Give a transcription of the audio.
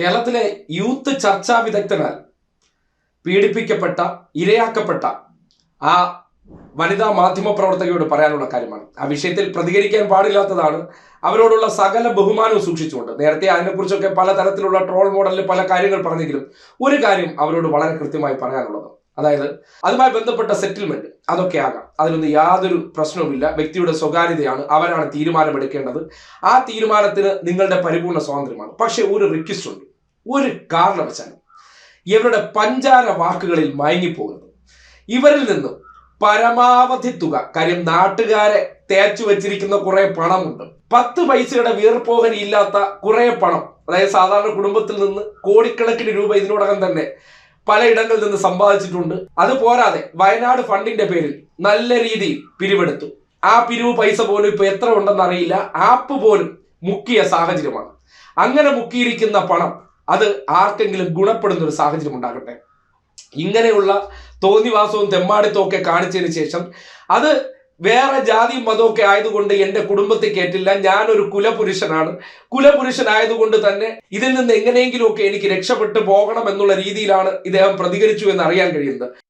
കേരളത്തിലെ യൂത്ത് ചർച്ചാ വിദഗ്ധനാൽ പീഡിപ്പിക്കപ്പെട്ട ഇരയാക്കപ്പെട്ട ആ വനിതാ മാധ്യമ പ്രവർത്തകയോട് പറയാനുള്ള കാര്യമാണ്. ആ വിഷയത്തിൽ പ്രതികരിക്കാൻ പാടില്ലാത്തതാണ്. അവരോടുള്ള സകല ബഹുമാനവും സൂക്ഷിച്ചുകൊണ്ട് നേരത്തെ അതിനെക്കുറിച്ചൊക്കെ പലതരത്തിലുള്ള ട്രോൾ മോഡലിൽ പല കാര്യങ്ങൾ പറഞ്ഞെങ്കിലും ഒരു കാര്യം അവരോട് വളരെ കൃത്യമായി പറയാനുള്ളത്. അതായത് അതുമായി ബന്ധപ്പെട്ട സെറ്റിൽമെന്റ് അതൊക്കെ ആകാം. അതിനൊന്നും യാതൊരു പ്രശ്നവുമില്ല. വ്യക്തിയുടെ സ്വകാര്യതയാണ് അവരാണ് തീരുമാനമെടുക്കേണ്ടത്. ആ തീരുമാനത്തിന് നിങ്ങളുടെ പരിപൂർണ സ്വാതന്ത്ര്യമാണ്. പക്ഷെ ഒരു റിക്വസ്റ്റ് ഉണ്ട്. ഒരു കാരണവശാലും ഇവരുടെ പഞ്ചാര വാക്കുകളിൽ മയങ്ങിപ്പോകരുത് ഇവരിൽ നിന്നും പരമാവധി തുക കാര്യം നാട്ടുകാരെ തേച്ചു വെച്ചിരിക്കുന്ന കുറെ പണമുണ്ട്. പത്ത് പൈസയുടെ വീർപ്പോഹരി ഇല്ലാത്ത കുറെ പണം അതായത് സാധാരണ കുടുംബത്തിൽ നിന്ന് കോടിക്കണക്കിന് രൂപ ഇതിനോടകം തന്നെ പലയിടങ്ങളിൽ നിന്ന് സമ്പാദിച്ചിട്ടുണ്ട്. അത് പോരാതെ വയനാട് ഫണ്ടിന്റെ പേരിൽ നല്ല രീതിയിൽ പിരിവെടുത്തു. ആ പിരിവ് പൈസ പോലും ഇപ്പൊ എത്ര ഉണ്ടെന്ന് അറിയില്ല. ആപ്പ് പോലും മുക്കിയ സാഹചര്യമാണ്. അങ്ങനെ മുക്കിയിരിക്കുന്ന പണം അത് ആർക്കെങ്കിലും ഗുണപ്പെടുന്ന ഒരു സാഹചര്യം ഉണ്ടാകട്ടെ. ഇങ്ങനെയുള്ള തോന്നിവാസവും തെമ്മാടിത്തവും ഒക്കെ കാണിച്ചതിന് ശേഷം അത് വേറെ ജാതിയും ഒക്കെ ആയതുകൊണ്ട് എന്റെ കുടുംബത്തെ കേട്ടില്ല. ഞാനൊരു കുലപുരുഷനാണ്. കുലപുരുഷനായതുകൊണ്ട് തന്നെ ഇതിൽ നിന്ന് എങ്ങനെയെങ്കിലുമൊക്കെ എനിക്ക് രക്ഷപ്പെട്ടു പോകണം എന്നുള്ള രീതിയിലാണ് ഇദ്ദേഹം പ്രതികരിച്ചു എന്ന് അറിയാൻ കഴിയുന്നത്.